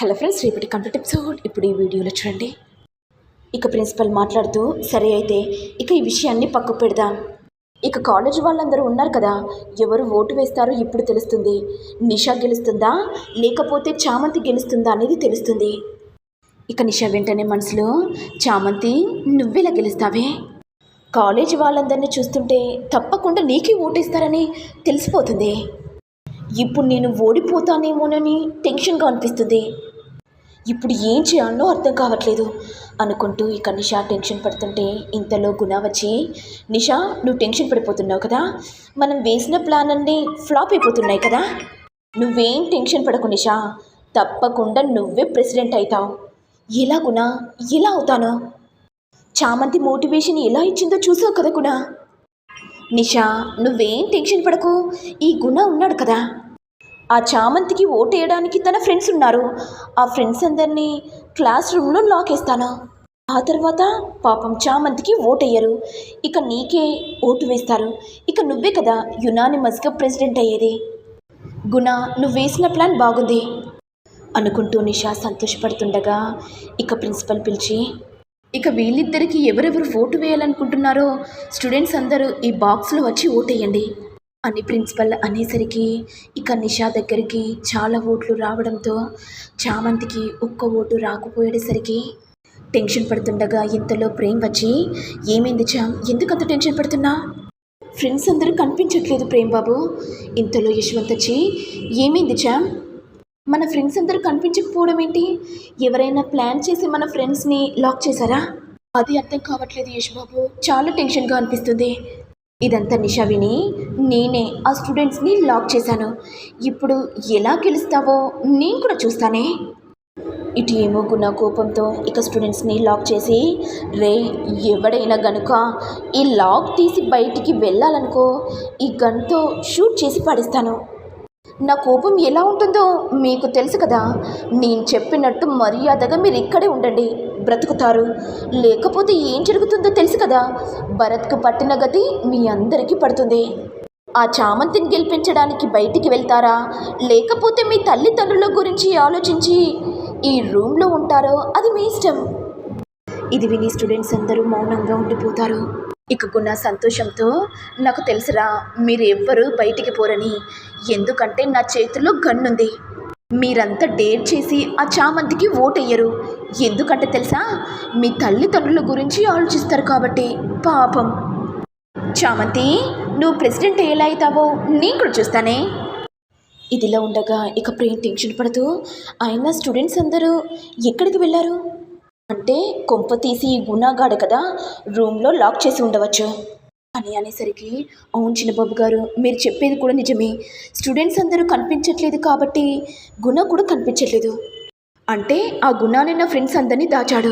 Hello friends రేపటి complete episode. ఇప్పుడు ఈ వీడియోలో చూడండి. ఇక ప్రిన్సిపల్ మాట్లాడుతూ సరే అయితే ఇక ఈ విషయాన్ని పక్కకు పెడదాం. ఇక కాలేజ్ వాళ్ళందరూ ఉన్నారు కదా ఎవరు ఓటు వేస్తారో ఇప్పుడు తెలుస్తుంది. నిషా గెలుస్తుందా? లేకపోతే చామంతి గెలుస్తుందా అనేది తెలుస్తుంది. ఇక నిషా వెంటనే మనసులో చామంతి నువ్వెలా గెలుస్తావే? కాలేజ్ వాళ్ళందరినీ చూస్తుంటే తప్పకుండా నీకే ఓటేస్తారని తెలిసిపోతుంది. ఇప్పుడు నేను ఓడిపోతానేమోనని టెన్షన్గా అనిపిస్తుంది. ఇప్పుడు ఏం చేయాలో అర్థం కావట్లేదు అనుకుంటూ ఇక నిషా టెన్షన్ పడుతుంటే ఇంతలో గుణ వచ్చి నిషా నువ్వు టెన్షన్ పడిపోతున్నావు కదా? మనం వేసిన ప్లాన్ అన్నీ ఫ్లాప్ అయిపోతున్నాయి కదా? నువ్వేం టెన్షన్ పడకు నిషా. తప్పకుండా నువ్వే ప్రెసిడెంట్ అవుతావు. ఎలా గుణ? ఎలా అవుతాను? చామంతి మోటివేషన్ ఎలా ఇచ్చిందో చూసావు కదా గుణ? నిషా నువ్వేం టెన్షన్ పడకు. ఈ గుణ ఉన్నాడు కదా? ఆ చామంతికి ఓటేయడానికి తన ఫ్రెండ్స్ ఉన్నారు. ఆ ఫ్రెండ్స్ అందరినీ క్లాస్ రూమ్లో లాక్ వేస్తాను ఆ తర్వాత పాపం చామంతికి ఓటయ్యరు ఇక నీకే ఓటు వేస్తారు. ఇక నువ్వే కదా యునానిమస్గా ప్రెసిడెంట్ అయ్యేది. గుణ నువ్వు వేసిన ప్లాన్ బాగుంది అనుకుంటూ నిషా సంతోషపడుతుండగా ఇక ప్రిన్సిపల్ పిలిచి ఇక వీళ్ళిద్దరికీ ఎవరెవరు ఓటు వేయాలనుకుంటున్నారో స్టూడెంట్స్ అందరూ ఈ బాక్స్లో వచ్చి ఓటేయండి. అని ప్రిన్సిపల్ అనేసరికి ఇక నిషా దగ్గరికి చాలా ఓట్లు రావడంతో చామంతికి ఒక్క ఓటు రాకపోయేసరికి టెన్షన్ పడుతుండగా ఇంతలో ప్రేమ్ వచ్చి ఏమైంది చామ్? ఎందుకు అంత టెన్షన్ పడుతున్నా? ఫ్రెండ్స్ అందరూ కనిపించట్లేదు ప్రేమ్ బాబు. ఇంతలో యశ్వంత్ వచ్చి ఏమైంది చామ్? మన ఫ్రెండ్స్ అందరూ కనిపించకపోవడం ఏంటి? ఎవరైనా ప్లాన్ చేసి మన ఫ్రెండ్స్ని లాక్ చేశారా? అది అర్థం కావట్లేదు యశ్ బాబు. చాలా టెన్షన్గా అనిపిస్తుంది. ఇదంతా నిషా విని నేనే ఆ స్టూడెంట్స్ని లాక్ చేశాను. ఇప్పుడు ఎలా గెలుస్తావో నేను కూడా చూస్తానే. ఇటు ఏమోకున్న కోపంతో ఇక స్టూడెంట్స్ని లాక్ చేసి రే ఎవడైనా గనుక ఈ లాక్ తీసి బయటికి వెళ్ళాలనుకో ఈ గన్తో షూట్ చేసి పడిస్తాను. నా కోపం ఎలా ఉంటుందో మీకు తెలుసు కదా. నేను చెప్పినట్టు మర్యాదగా మీరు ఇక్కడే ఉండండి. బ్రతుకుతారు. లేకపోతే ఏం జరుగుతుందో తెలుసు కదా. భరత్కు పట్టిన గతి మీ అందరికీ పడుతుంది. ఆ చామంతిని గెలిపించడానికి బయటికి వెళ్తారా? లేకపోతే మీ తల్లిదండ్రుల గురించి ఆలోచించి ఈ రూమ్లో ఉంటారో అది మీ ఇష్టం. ఇది విని స్టూడెంట్స్ అందరూ మౌనంగా ఉండిపోతారు. ఇక గుణ సంతోషంతో నాకు తెలుసురా మీరెవ్వరూ బయటికి పోరని. ఎందుకంటే నా చేతిలో గన్నుంది. మీరంతా డేట్ చేసి ఆ చామంతికి ఓటెయ్యరు. ఎందుకంటే తెలుసా? మీ తల్లిదండ్రుల గురించి ఆలోచిస్తారు కాబట్టి పాపం. చామంతి నువ్వు ప్రెసిడెంట్ ఎలా అవుతావో నేను కూడా చూస్తానే. ఇదిలా ఉండగా ఇక ప్రేమ్ టెన్షన్ పడుతూ ఆయన స్టూడెంట్స్ అందరూ ఎక్కడికి వెళ్ళారు? అంటే కొంప తీసి గుణాగాడు కదా రూమ్లో లాక్ చేసి ఉండవచ్చు. అని అనేసరికి అవును చిన్నబాబు గారు మీరు చెప్పేది కూడా నిజమే. స్టూడెంట్స్ అందరూ కనిపించట్లేదు కాబట్టి గుణ కూడా కనిపించట్లేదు. అంటే ఆ గుణాన్ని నా ఫ్రెండ్స్ అందరినీ దాచాడు.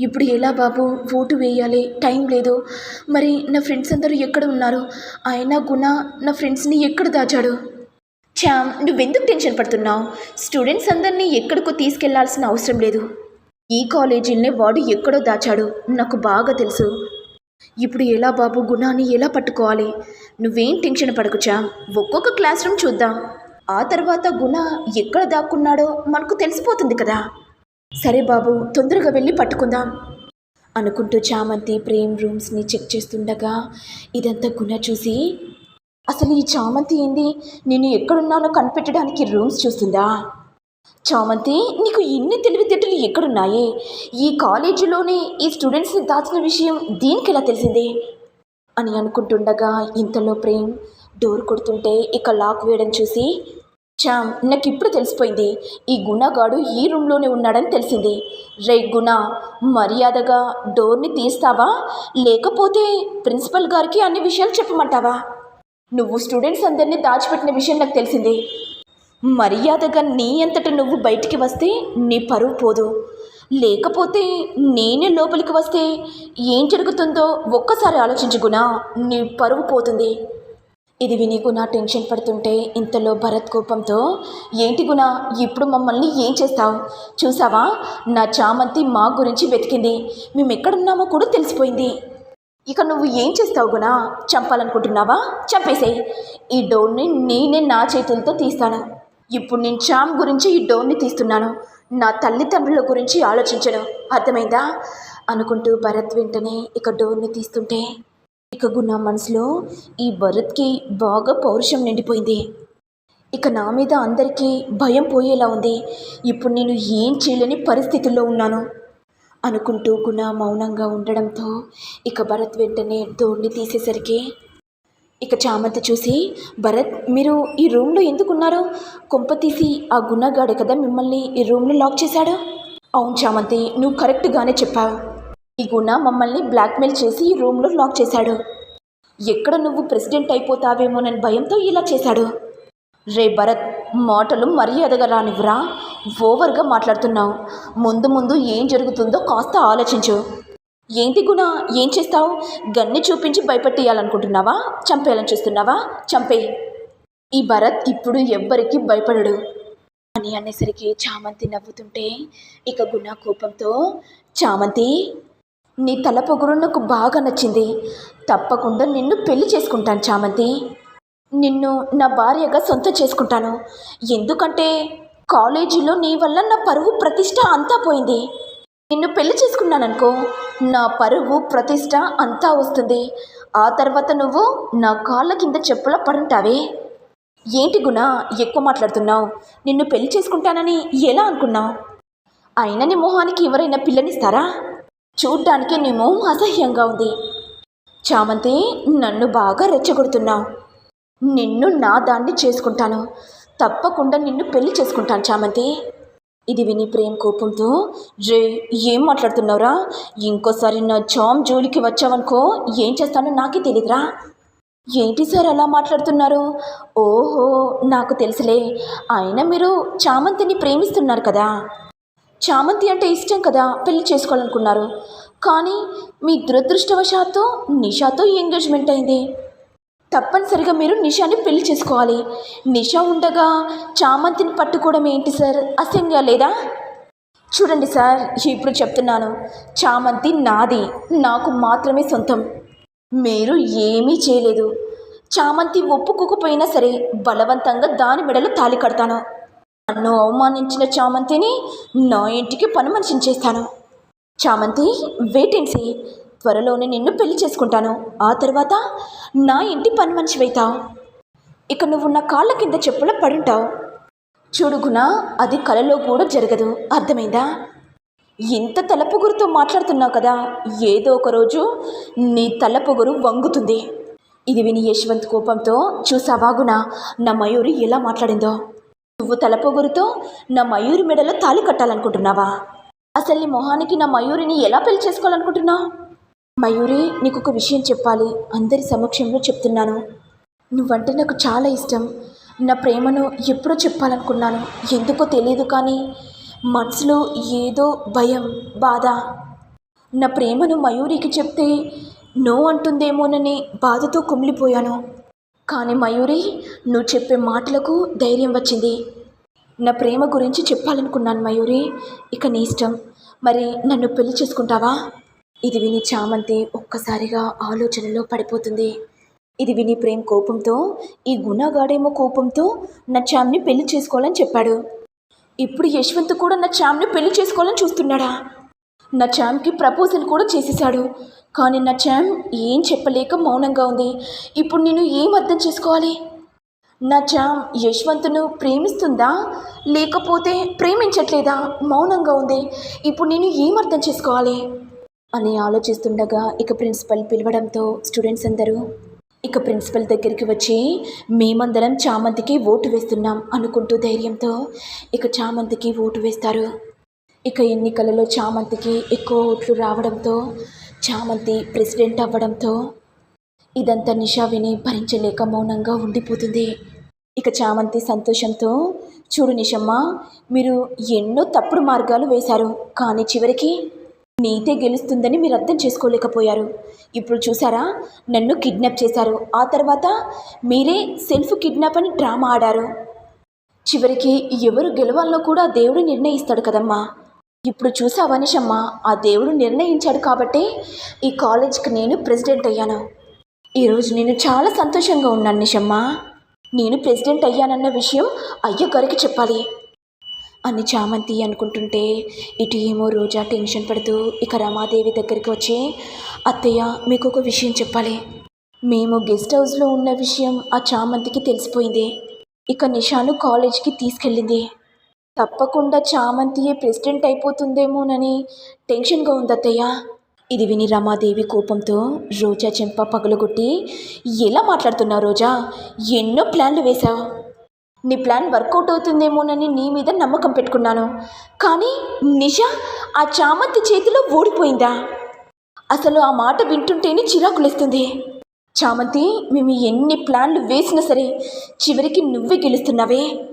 ఇప్పుడు ఎలా బాబు? ఓటు వేయాలి టైం లేదు. మరి నా ఫ్రెండ్స్ అందరూ ఎక్కడ ఉన్నారు? ఆయన గుణ నా ఫ్రెండ్స్ని ఎక్కడ దాచాడు? ఛామ్ నువ్వెందుకు టెన్షన్ పడుతున్నావు? స్టూడెంట్స్ అందరినీ ఎక్కడికో తీసుకెళ్ళాల్సిన అవసరం లేదు. ఈ కాలేజీలనే వాడు ఎక్కడో దాచాడు నాకు బాగా తెలుసు. ఇప్పుడు ఎలా బాబు గుణాన్ని ఎలా పట్టుకోవాలి? నువ్వేం టెన్షన్ పడకు పడకుచా ఒక్కొక్క క్లాస్ రూమ్ చూద్దాం. ఆ తర్వాత గుణ ఎక్కడ దాక్కున్నాడో మనకు తెలిసిపోతుంది కదా. సరే బాబు తొందరగా వెళ్ళి పట్టుకుందాం. అనుకుంటూ చామంతి ప్రేమ్ రూమ్స్ని చెక్ చేస్తుండగా ఇదంతా గుణ చూసి అసలు ఈ చామంతి ఏంది? నేను ఎక్కడున్నానో కనిపెట్టడానికి రూమ్స్ చూస్తుందా? చామంతి నీకు ఇన్ని తెలివితేటలు ఎక్కడున్నాయే? ఈ కాలేజీలోనే ఈ స్టూడెంట్స్ని దాచిన విషయం దీనికి ఎలా తెలిసిందే? అని అనుకుంటుండగా ఇంతలో ప్రేమ్ డోర్ కొడుతుంటే ఇక లాక్ వేయడం చూసి చామ్ నాకు ఇప్పుడు తెలిసిపోయింది. ఈ గుణగాడు ఈ రూమ్లోనే ఉన్నాడని తెలిసింది. రే గుణ మర్యాదగా డోర్ని తీస్తావా? లేకపోతే ప్రిన్సిపల్ గారికి అన్ని విషయాలు చెప్పమంటావా? నువ్వు స్టూడెంట్స్ అందరినీ దాచిపెట్టిన విషయం నాకు తెలిసింది. మర్యాదగా నీ అంతట నువ్వు బయటికి వస్తే నీ పరువు పోదు. లేకపోతే నేనే లోపలికి వస్తే ఏం జరుగుతుందో ఒక్కసారి ఆలోచించుకున్నా నీ పరువు పోతుంది. ఇది విని గుణ టెన్షన్ పడుతుంటే ఇంతలో భరత్ కోపంతో ఏంటి గుణ ఇప్పుడు మమ్మల్ని ఏం చేస్తావు? చూసావా? నా చామంతి మా గురించి వెతికింది. మేము ఎక్కడున్నామో కూడా తెలిసిపోయింది. ఇక నువ్వు ఏం చేస్తావు గుణ? చంపాలనుకుంటున్నావా? చంపేసేయ్. ఈ డోర్ని నేనే నా చేతులతో తీస్తాను. ఇప్పుడు నేను చామ్ గురించి ఈ డోర్ని తీస్తున్నాను. నా తల్లిదండ్రుల గురించి ఆలోచించను. అర్థమైందా? అనుకుంటూ భరత్ వెంటనే ఇక డోర్ని తీస్తుంటే ఇక గుణ మనసులో ఈ భరత్కి బాగా పౌరుషం నిండిపోయింది. ఇక నా మీద అందరికీ భయం పోయేలా ఉంది. ఇప్పుడు నేను ఏం చేయలేని పరిస్థితుల్లో ఉన్నాను అనుకుంటూ గుణ మౌనంగా ఉండడంతో ఇక భరత్ వెంటనే దోణి తీసేసరికి ఇక చామంతి చూసి భరత్ మీరు ఈ రూమ్లో ఎందుకున్నారు? కొంప తీసి ఆ గున్నగాడే కదా మిమ్మల్ని ఈ రూమ్లో లాక్ చేశాడు? అవును చామంతి నువ్వు కరెక్ట్గానే చెప్పావు. ఈ గుణ మమ్మల్ని బ్లాక్మెయిల్ చేసి ఈ రూమ్లో లాక్ చేశాడు. ఎక్కడ నువ్వు ప్రెసిడెంట్ అయిపోతావేమోనని భయంతో ఇలా చేశాడు. రే భరత్ మాటలు మర్యాదగా రానివ్వరా? ఓవర్గా మాట్లాడుతున్నావు. ముందు ముందు ఏం జరుగుతుందో కాస్త ఆలోచించు. ఏంటి గుణ? ఏం చేస్తావు? గన్ని చూపించి భయపెట్టేయాలనుకుంటున్నావా? చంపేయాలని చూస్తున్నావా? చంపే. ఈ భరత్ ఇప్పుడు ఎవ్వరికి భయపడడు. అని అనేసరికి చామంతి నవ్వుతుంటే ఇక గుణ కోపంతో చామంతి? నీ తల పొగురు నాకు బాగా నచ్చింది. తప్పకుండా నిన్ను పెళ్ళి చేసుకుంటాను చామంతి. నిన్ను నా భార్యగా సొంతం చేసుకుంటాను. ఎందుకంటే కాలేజీలో నీ వల్ల నా పరువు ప్రతిష్ట అంతా పోయింది. నిన్ను పెళ్ళి చేసుకున్నాననుకో నా పరువు ప్రతిష్ట అంతా వస్తుంది. ఆ తర్వాత నువ్వు నా కాళ్ళ కింద చెప్పుల పడుంటావే. ఏంటి గుణ ఎక్కువ మాట్లాడుతున్నావు? నిన్ను పెళ్ళి చేసుకుంటానని ఎలా అనుకున్నావు? అయినా నీ మొహానికి ఎవరైనా పిల్లనిస్తారా? చూడ్డానికి నీ మొహం అసహ్యంగా ఉంది. చామంతి నన్ను బాగా రెచ్చగొడుతున్నావు నిన్ను నా దాన్ని చేసుకుంటాను. తప్పకుండా నిన్ను పెళ్ళి చేసుకుంటాను చామంతి. ఇది విని ప్రేమ్ కోపంతో రే ఏం మాట్లాడుతున్నావురా? ఇంకోసారి నా జామ్ జోలికి వచ్చావనుకో ఏం చేస్తానో నాకే తెలియదురా ఏంటి సార్ అలా మాట్లాడుతున్నారు? ఓహో నాకు తెలుసులే. అయినా మీరు చామంతిని ప్రేమిస్తున్నారు కదా. చామంతి అంటే ఇష్టం కదా పెళ్ళి చేసుకోవాలనుకున్నారు. కానీ మీ దురదృష్టవశాత్తు నిషాతో ఎంగేజ్మెంట్ అయింది. తప్పనిసరిగా మీరు నిషాని పెళ్ళి చేసుకోవాలి. నిషా ఉండగా చామంతిని పట్టుకోవడం ఏంటి సార్? అసహ్యంగా లేదా? చూడండి సార్ ఇప్పుడు చెప్తున్నాను. చామంతి నాది నాకు మాత్రమే సొంతం. మీరు ఏమీ చేయలేదు. చామంతి ఒప్పుకోకపోయినా సరే బలవంతంగా దాని మెడలో తాళి కడతాను. నన్ను అవమానించిన చామంతిని నా ఇంటికి పని మనిషిని చేస్తాను. చామంతి వేటెన్సీ త్వరలోనే నిన్ను పెళ్ళి చేసుకుంటాను. ఆ తర్వాత నా ఇంటి పని మనిషి అవుతావు ఇక నువ్వు నా కాళ్ళ కింద చెప్పుల పడుంటావు. చూడుగున అది కలలో కూడా జరగదు. అర్థమైందా? ఇంత తలపొగురుతో మాట్లాడుతున్నావు కదా ఏదో ఒక రోజు నీ తలపొగురు వంగుతుంది. ఇది విని యశ్వంత్ కోపంతో చూసావాగునా నా మయూరి ఎలా మాట్లాడిందో? నువ్వు తలపొగురుతో నా మయూరి మెడలో తాళి కట్టాలనుకుంటున్నావా? అసలు నీ మొహానికి నా మయూరిని ఎలా పెళ్ళి చేసుకోవాలనుకుంటున్నావు మయూరి నీకు ఒక విషయం చెప్పాలి. అందరి సమక్షంలో చెప్తున్నాను. నువ్వంటే నాకు చాలా ఇష్టం. నా ప్రేమను ఎప్పుడో చెప్పాలనుకున్నాను. ఎందుకో తెలియదు కానీ మనసులో ఏదో భయం బాధ. నా ప్రేమను మయూరికి చెప్తే నో అంటుందేమోనని బాధతో కుమిలిపోయాను. కానీ మయూరి నువ్వు చెప్పే మాటలకు ధైర్యం వచ్చింది. నా ప్రేమ గురించి చెప్పాలనుకున్నాను మయూరి ఇక నీ ఇష్టం. మరి నన్ను పెళ్ళి చేసుకుంటావా? ఇది విని చామంతి ఒక్కసారిగా ఆలోచనలో పడిపోతుంది. ఇది విని ప్రేమ్ కోపంతో ఈ గుణగాడేమో కోపంతో నా చామ్ని పెళ్ళి చేసుకోవాలని చెప్పాడు. ఇప్పుడు యశ్వంత్ కూడా నా చామ్ని పెళ్ళి చేసుకోవాలని చూస్తున్నాడా? నా చామ్కి ప్రపోజల్ కూడా చేసేశాడు. కానీ నా చామ్ ఏం చెప్పలేక మౌనంగా ఉంది. ఇప్పుడు నేను ఏం అర్థం చేసుకోవాలి? నా చామ్ యశ్వంత్ను ప్రేమిస్తుందా? లేకపోతే ప్రేమించట్లేదా? మౌనంగా ఉంది. ఇప్పుడు నేను ఏం అర్థం చేసుకోవాలి? అని ఆలోచిస్తుండగా ఇక ప్రిన్సిపల్ పిలవడంతో స్టూడెంట్స్ అందరూ ఇక ప్రిన్సిపల్ దగ్గరికి వచ్చి మేమందరం చామంతికి ఓటు వేస్తున్నాం అనుకుంటూ ధైర్యంతో ఇక చామంతికి ఓటు వేస్తారు. ఇక ఎన్నికలలో చామంతికి ఎక్కువ ఓట్లు రావడంతో చామంతి ప్రెసిడెంట్ అవ్వడంతో ఇదంతా నిషా విని భరించలేక మౌనంగా ఉండిపోతుంది. ఇక చామంతి సంతోషంతో చూడు నిషమ్మ మీరు ఎన్నో తప్పుడు మార్గాలు వేశారు కానీ చివరికి నీతే గెలుస్తుందని మీరు అర్థం చేసుకోలేకపోయారు. ఇప్పుడు చూసారా నన్ను కిడ్నాప్ చేశారు. ఆ తర్వాత మీరే సెల్ఫ్ కిడ్నాప్ అని డ్రామా ఆడారు. చివరికి ఎవరు గెలవాలో కూడా దేవుడు నిర్ణయిస్తాడు కదమ్మా. ఇప్పుడు చూసావా నిషమ్మ? ఆ దేవుడు నిర్ణయించాడు కాబట్టే ఈ కాలేజ్కి నేను ప్రెసిడెంట్ అయ్యాను. ఈరోజు నేను చాలా సంతోషంగా ఉన్నాను నిషమ్మ. నేను ప్రెసిడెంట్ అయ్యానన్న విషయం అయ్యగారికి చెప్పాలి. అని చామంతి అనుకుంటుంటే ఇటు ఏమో రోజా టెన్షన్ పడుతూ ఇక రమాదేవి దగ్గరికి వచ్చి అత్తయ్య మీకు ఒక విషయం చెప్పాలి. మేము గెస్ట్ హౌస్లో ఉన్న విషయం ఆ చామంతికి తెలిసిపోయింది. ఇక నిషాను కాలేజ్కి తీసుకెళ్ళింది. తప్పకుండా చామంతియే ప్రెసిడెంట్ అయిపోతుందేమోనని టెన్షన్గా ఉందత్తయ్య ఇది విని రమాదేవి కోపంతో రోజా చెంప పగులగొట్టి ఎలా మాట్లాడుతున్నావు రోజా? ఎన్నో ప్లాన్లు వేశావు. నీ ప్లాన్ వర్కౌట్ అవుతుందేమోనని నీ మీద నమ్మకం పెట్టుకున్నాను. కానీ నిజా ఆ చామంతి చేతిలో ఓడిపోయిందా? అసలు ఆ మాట వింటుంటేనే చిరాకులేస్తుంది. చామంతి మేము ఎన్ని ప్లాన్లు వేసినా సరే చివరికి నువ్వే గెలుస్తున్నావే.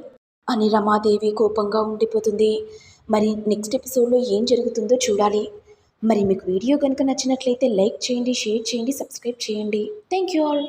అని రమాదేవి కోపంగా ఉండిపోతుంది. మరి నెక్స్ట్ ఎపిసోడ్లో ఏం జరుగుతుందో చూడాలి. మరి మీకు వీడియో కనుక నచ్చినట్లయితే లైక్ చేయండి షేర్ చేయండి సబ్స్క్రైబ్ చేయండి. Thank you all